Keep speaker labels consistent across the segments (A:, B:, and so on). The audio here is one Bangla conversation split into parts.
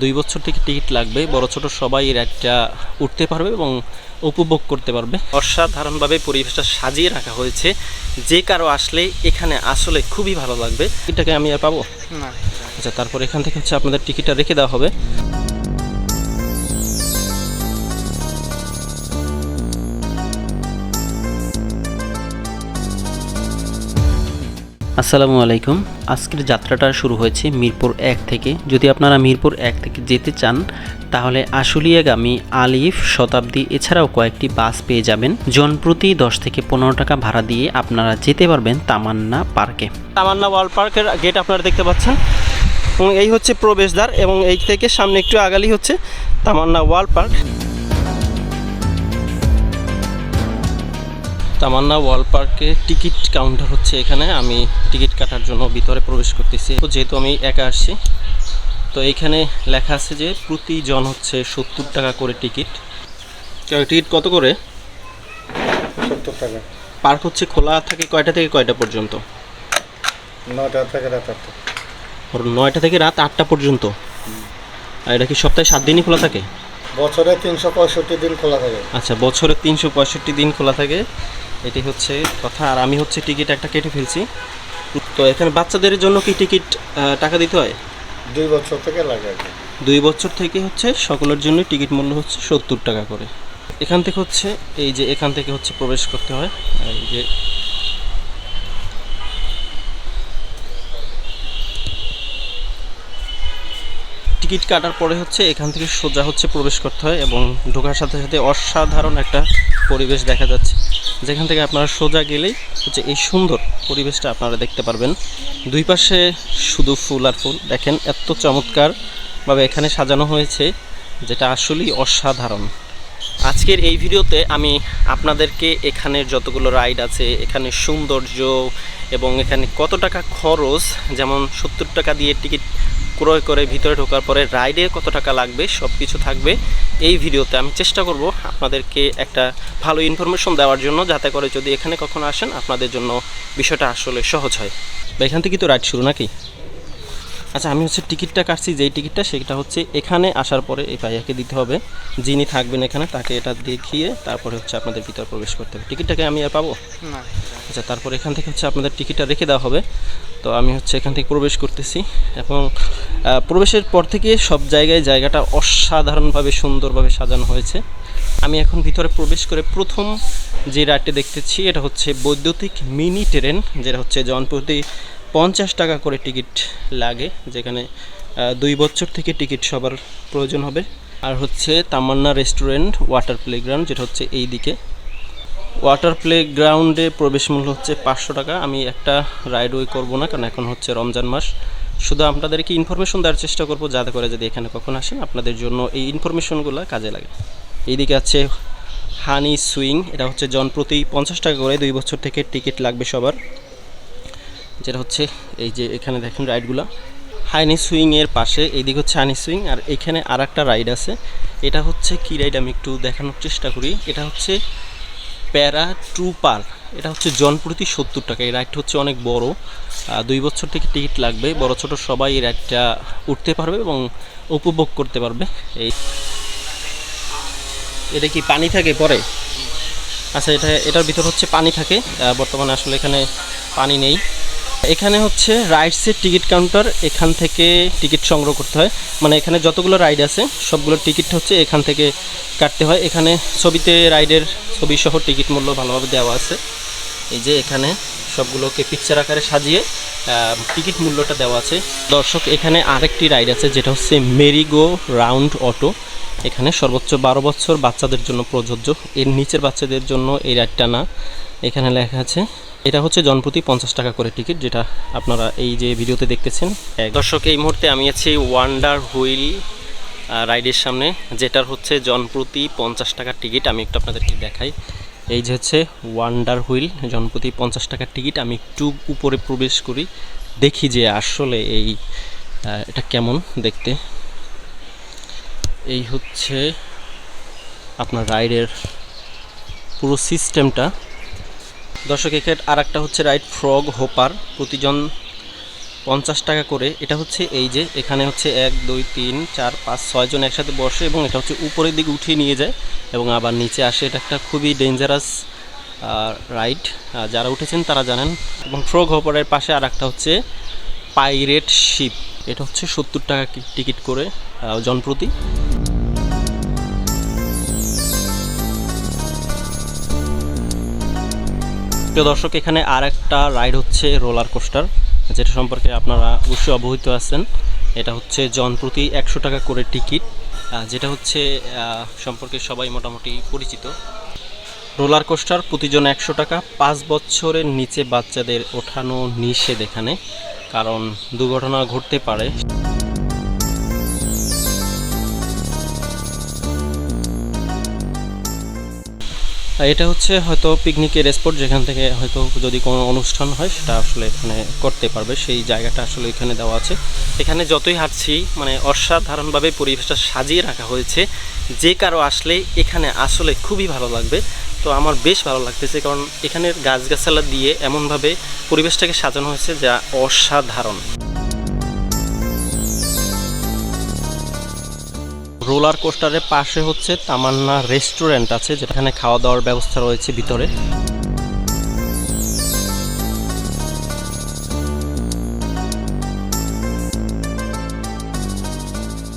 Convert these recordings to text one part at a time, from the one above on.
A: দুই বছর থেকে টিকিট লাগবে। বড় ছোট সবাই এই রাইডটা উঠতে পারবে এবং উপভোগ করতে পারবে। অসাধারণভাবে পরিবেশটা সাজিয়ে রাখা হয়েছে। যে কারও আসলে এখানে আসলে খুবই ভালো লাগবে। এটাকে আমি আর পাবো?
B: না।
A: আচ্ছা তারপর এখান থেকে হচ্ছে আপনাদের টিকিটটা রেখে দেওয়া হবে। আসসালামু আলাইকুম। আজকের যাত্রাটা শুরু হয়েছে মিরপুর এক থেকে। যদি আপনারা মিরপুর এক থেকে যেতে চান, তাহলে আশুলিয়াগামী আলিফ শতাব্দী এছাড়াও কয়েকটি বাস পেয়ে যাবেন। জনপ্রতি দশ থেকে পনেরো টাকা ভাড়া দিয়ে আপনারা যেতে পারবেন তামান্না পার্কে। তামান্না ওয়ার্ল্ড পার্কের গেট আপনারা দেখতে পাচ্ছেন। এবং এই হচ্ছে প্রবেশদ্বার এবং এই থেকে সামনে একটু আগালি হচ্ছে তামান্না ওয়ার্ল্ড পার্ক। তামান্না ওয়াল পার্কে টিকিট কাউন্টার হচ্ছে এখানে। আমি টিকিট কাটার জন্য ভিতরে প্রবেশ করতেছি। তো যেহেতু আমি একা আসছি তো এইখানে লেখা আছে যে প্রতিজন হচ্ছে সত্তর টাকা করে টিকিট। টিকিট কত করে?
B: সত্তর টাকা।
A: পার্ক হচ্ছে খোলা থাকে কয়টা থেকে কয়টা পর্যন্ত?
B: নয়টা থেকে রাত আটটা।
A: নয়টা থেকে রাত আটটা পর্যন্ত? আর এটা কি সপ্তাহে সাত দিনই খোলা থাকে?
B: বছরে তিনশো পঁয়ষট্টি দিন খোলা থাকে।
A: আচ্ছা বছরে তিনশো পঁয়ষট্টি দিন খোলা থাকে। এটি হচ্ছে কথা আর আমি হচ্ছে টিকিট একটা কেটে ফেলছি। তো এখানে বাচ্চাদের জন্য কি টিকিট টাকা দিতে হয়?
B: দুই বছর থেকে লাগে
A: দুই বছর থেকে হচ্ছে সকলের জন্য টিকিট মূল্য হচ্ছে সত্তর টাকা করে। এখান থেকে হচ্ছে এই যে এখান থেকে হচ্ছে প্রবেশ করতে হয় এই যে টিকিট কাটার পরে হচ্ছে এখান থেকে সোজা হচ্ছে প্রবেশ করতে হয় এবং ঢোকার সাথে সাথে অসাধারণ একটা পরিবেশ দেখা যাচ্ছে। যেখান থেকে আপনারা সোজা গেলেই হচ্ছে এই সুন্দর পরিবেশটা আপনারা দেখতে পারবেন। দুই পাশে শুধু ফুল আর ফুল। দেখেন, এত চমৎকারভাবে এখানে সাজানো হয়েছে, যেটা আসলেই অসাধারণ। আজকের এই ভিডিওতে আমি আপনাদেরকে এখানের যতগুলো রাইড আছে, এখানে সৌন্দর্য এবং এখানে কত টাকা খরচ, যেমন সত্তর টাকা দিয়ে টিকিট ক্রয় করে ভিতরে ঢোকার পরে রাইডে কত টাকা লাগবে সব কিছু থাকবে। এই ভিডিওতে আমি চেষ্টা করব আপনাদেরকে একটা ভালো ইনফরমেশন দেওয়ার জন্য, যাতে করে যদি এখানে কখনো আসেন, আপনাদের জন্য বিষয়টা আসলে সহজ হয়। এখান থেকে তো রাইড শুরু নাকি? আচ্ছা আমি হচ্ছে টিকিটটা কাটছি যেই টিকিটটা সেটা হচ্ছে এখানে আসার পরে এই ভাইয়াকে দিতে হবে। যিনি থাকবেন এখানে তাকে এটা দেখিয়ে তারপরে হচ্ছে আপনাদের ভিতরে প্রবেশ করতে হবে। টিকিটটাকে আমি আর পাবো?
B: না।
A: আচ্ছা তারপর এখান থেকে হচ্ছে আপনাদের টিকিটটা রেখে দেওয়া হবে। তো আমি হচ্ছে এখান থেকে প্রবেশ করতেছি এবং প্রবেশের পর থেকে সব জায়গায় জায়গাটা অসাধারণভাবে সুন্দরভাবে সাজানো হয়েছে। আমি এখন ভিতরে প্রবেশ করে প্রথম যে রাইডটি দেখতেছি এটা হচ্ছে বৈদ্যুতিক মিনি ট্রেন যেটা হচ্ছে জনপ্রতি পঞ্চাশ টাকা করে টিকিট লাগে, যেখানে দুই বছর থেকে টিকিট সবার প্রয়োজন হবে। আর হচ্ছে তামান্না রেস্টুরেন্ট, ওয়াটার প্লেগ্রাউন্ড, যেটা হচ্ছে এই দিকে। ওয়াটার প্লে গ্রাউন্ডে প্রবেশ মূল্য হচ্ছে পাঁচশো টাকা। আমি একটা রাইডওয়ে করব না, কারণ এখন হচ্ছে রমজান মাস। শুধু আপনাদেরকে ইনফরমেশন দেওয়ার চেষ্টা করব, যাতে করে যদি এখানে কখন আসেন, আপনাদের জন্য এই ইনফরমেশনগুলো কাজে লাগে। এইদিকে আছে হানি সুইং, এটা হচ্ছে জনপ্রতি পঞ্চাশ টাকা করে দুই বছর থেকে টিকিট লাগবে সবার। যেটা হচ্ছে এই যে এখানে দেখেন রাইডগুলো। হাইনি সুইংয়ের পাশে, এইদিকে হচ্ছে হানি সুইং, আর এখানে আর একটা রাইড আছে। এটা হচ্ছে কি রাইড আমি একটু দেখানোর চেষ্টা করি। এটা হচ্ছে প্যারা ট্রুপার এটা হচ্ছে জনপ্রতি সত্তর টাকা। এই রাইডটা হচ্ছে অনেক বড়। দুই বছর থেকে টিকিট লাগবে। বড় ছোট সবাই এই রাইডটা উঠতে পারবে এবং উপভোগ করতে পারবে। এই এটা কি পানি থাকে পরে? আচ্ছা এটা, এটার ভিতর হচ্ছে পানি থাকে। বর্তমানে আসলে এখানে পানি নেই। এখানে হচ্ছে রাইডসের টিকিট কাউন্টার এখান থেকে টিকিট সংগ্রহ করতে হয়। মানে এখানে যতগুলো রাইড আছে, সবগুলো টিকিট হচ্ছে এখান থেকে কাটতে হয়। এখানে ছবিতে রাইডের ছবি সহ টিকিট মূল্য ভালোভাবে দেওয়া আছে। এই যে এখানে সবগুলোকে পিকচার আকারে সাজিয়ে টিকিট মূল্যটা দেওয়া আছে। দর্শক, এখানে আরেকটি রাইড আছে, যেটা হচ্ছে মেরিগো রাউন্ড অটো এখানে সর্বোচ্চ বারো বছর বাচ্চাদের জন্য প্রযোজ্য। এর নিচের বাচ্চাদের জন্য এই রাইডটা না। এখানে লেখা আছে এটা হচ্ছে জনপ্রতি পঞ্চাশ টাকা করে টিকিট, যেটা আপনারা এই যে ভিডিওতে দেখতেছেন। দর্শক, এই মুহূর্তে আমি আছি ওয়ান্ডার হুইল রাইডের সামনে, যেটার হচ্ছে জনপ্রতি পঞ্চাশ টাকার টিকিট। আমি একটু আপনাদেরকে দেখাই। এই যে হচ্ছে ওয়ান্ডার হুইল, জনপ্রতি পঞ্চাশ টাকার টিকিট। আমি একটু উপরে প্রবেশ করি, দেখি যে আসলে এই এটা কেমন দেখতে। এই হচ্ছে আপনার রাইডের পুরো সিস্টেমটা। দর্শক এখানে আর একটা হচ্ছে রাইড ফ্রগ হোপার প্রতিজন পঞ্চাশ টাকা করে। এটা হচ্ছে এই যে, এখানে হচ্ছে এক, দুই, তিন, চার, পাঁচ ছয়জন একসাথে বসে এবং এটা হচ্ছে উপরের দিকে উঠিয়ে নিয়ে যায় এবং আবার নিচে আসে। এটা একটা খুবই ডেঞ্জারাস রাইড যারা উঠেছেন তারা জানেন। এবং ফ্রগ হোপারের পাশে আর একটা হচ্ছে পাইরেট শিপ। এটা হচ্ছে সত্তর টাকা টিকিট করে জনপ্রতি। প্রিয় দর্শক, এখানে আর একটা রাইড হচ্ছে রোলার কোস্টার, যেটা সম্পর্কে আপনারা অবশ্যই অবহিত আছেন। এটা হচ্ছে জনপ্রতি একশো টাকা করে টিকিট যেটা হচ্ছে সম্পর্কে সবাই মোটামুটি পরিচিত। রোলার কোস্টার প্রতিজন একশো টাকা, পাঁচ বছরের নিচে বাচ্চাদের ওঠানো নিষেধ এখানে, কারণ দুর্ঘটনা ঘটতে পারে। এটা হচ্ছে হয়তো পিকনিকের স্পট যেখান থেকে হয়তো যদি কোনো অনুষ্ঠান হয়, সেটা আসলে এখানে করতে পারবে। সেই জায়গাটা আসলে এখানে দেওয়া আছে। এখানে যতই হাঁটছি মানে অসাধারণভাবে পরিবেশটা সাজিয়ে রাখা হয়েছে। যে কারও আসলে এখানে আসলে খুবই ভালো লাগবে। তো আমার বেশ ভালো লাগতেছে, কারণ এখানের গাছগাছালা দিয়ে এমনভাবে পরিবেশটাকে সাজানো হয়েছে যা অসাধারণ। রোলার কোস্টারের পাশে হচ্ছে তামান্না রেস্টুরেন্ট আছে, যেখানে খাওয়া দাওয়ার ব্যবস্থা রয়েছে ভিতরে।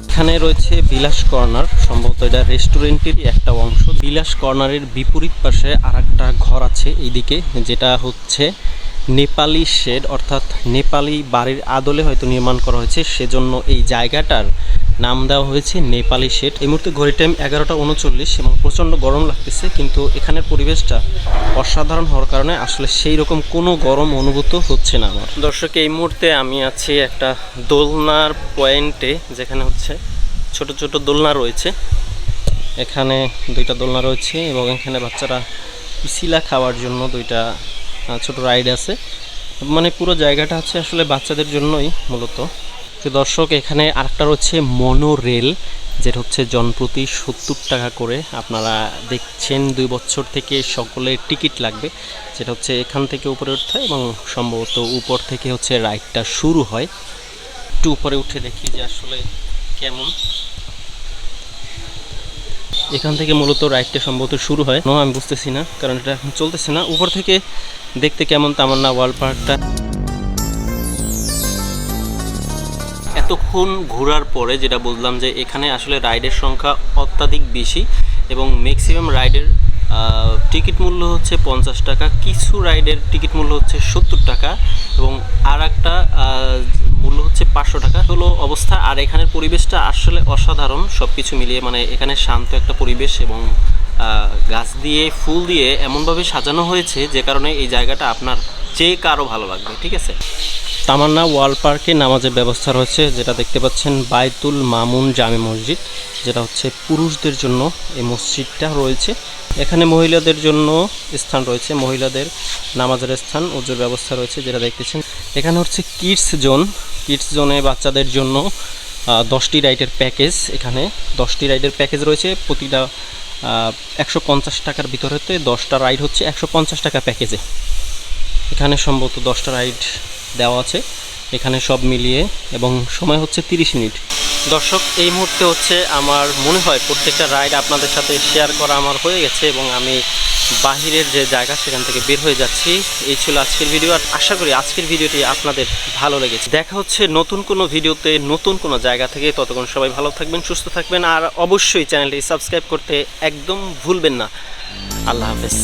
A: এখানে রয়েছে বিলাস কর্নার, সম্ভবত এটা রেস্টুরেন্টেরই একটা অংশ। বিলাস কর্নারের বিপরীত পাশে আর ঘর আছে এইদিকে, যেটা হচ্ছে নেপালি শেড, অর্থাৎ নেপালি বাড়ির আদলে হয়তো নির্মাণ করা হয়েছে, সেজন্য এই জায়গাটার নাম দেওয়া হয়েছে নেপালি শেড। এই মুহূর্তে ঘড়ি টাইম এগারোটা উনচল্লিশ এবং প্রচণ্ড গরম লাগতেছে, কিন্তু এখানের পরিবেশটা অসাধারণ হওয়ার কারণে আসলে সেই রকম কোনো গরম অনুভূত হচ্ছে না আমার। দর্শক, এই মুহূর্তে আমি আছি একটা দোলনার পয়েন্টে, যেখানে হচ্ছে ছোট ছোট দোলনা রয়েছে। এখানে দুইটা দোলনা রয়েছে এবং এখানে বাচ্চারা পিসিলা খাওয়ার জন্য দুইটা ছোট রাইড আছে। মানে পুরো জায়গাটা হচ্ছে আসলে বাচ্চাদের জন্যই মূলত। তো দর্শক, এখানে আরেকটা রয়েছে মনো রেল, যেটা হচ্ছে জনপ্রতি সত্তর টাকা করে। আপনারা দেখছেন দুই বছর থেকে সকলের টিকিট লাগবে, যেটা হচ্ছে এখান থেকে উপরে উঠতে হয় এবং সম্ভবত উপর থেকে হচ্ছে রাইডটা শুরু হয়। একটু উপরে উঠে দেখি যে আসলে কেমন। এখান থেকে মূলত রাইডটা সম্ভবত শুরু হয়। নো, আমি বুঝতেছি না, কারণ এটা এখন চলতেছে না। উপর থেকে দেখতে কেমন তামান্না ওয়ার্ল্ড পার্কটা। এতক্ষণ ঘোরার পরে যেটা বললাম যে এখানে আসলে রাইডের সংখ্যা অত্যাধিক বেশি এবং ম্যাক্সিমাম রাইডের টিকিট মূল্য হচ্ছে পঞ্চাশ টাকা। কিছু রাইডের টিকিট মূল্য হচ্ছে সত্তর টাকা এবং আর একটা মূল্য হচ্ছে পাঁচশো টাকা। হলো অবস্থা। আর এখানের পরিবেশটা আসলে অসাধারণ। সব কিছু মিলিয়ে মানে এখানে শান্ত একটা পরিবেশ এবং গাছ দিয়ে, ফুল দিয়ে এমনভাবে সাজানো হয়েছে যে কারণে এই জায়গাটা আপনার যে কারও ভালো লাগবে, ঠিক আছে? তামান্না ওয়াল পার্কে নামাজের ব্যবস্থা রয়েছে, যেটা দেখতে পাচ্ছেন বাইতুল মামুন জামে মসজিদ, যেটা হচ্ছে পুরুষদের জন্য এই মসজিদটা রয়েছে। এখানে মহিলাদের জন্য স্থান রয়েছে। মহিলাদের নামাজের স্থান ওজোর ব্যবস্থা রয়েছে, যেটা দেখতেছেন। এখানে হচ্ছে কিডস জোন কিডস জোনে বাচ্চাদের জন্য দশটি রাইডের প্যাকেজ এখানে। দশটি রাইডের প্যাকেজ রয়েছে, প্রতিটা একশো পঞ্চাশ টাকার ভিতরেতে দশটা রাইড হচ্ছে একশো পঞ্চাশ টাকা প্যাকেজে এখানে সম্ভবত দশটা রাইড দেওয়া আছে। এখানে সব মিলিয়ে এবং সময় হচ্ছে তিরিশ মিনিট। দর্শক, এই মুহূর্তে হচ্ছে আমার মনে হয় প্রত্যেকটা রাইড আপনাদের সাথে শেয়ার করা আমার হয়ে গেছে এবং আমি বাহিরের যে জায়গা, সেখান থেকে বের হয়ে যাচ্ছি। এই ছিল আজকের ভিডিও, আর আশা করি আজকের ভিডিওটি আপনাদের ভালো লেগেছে। দেখা হচ্ছে নতুন কোনো ভিডিওতে, নতুন কোনো জায়গা থেকে। ততক্ষণ সবাই ভালো থাকবেন, সুস্থ থাকবেন, আর অবশ্যই চ্যানেলটি সাবস্ক্রাইব করতে একদম ভুলবেন না। আল্লাহ হাফেজ।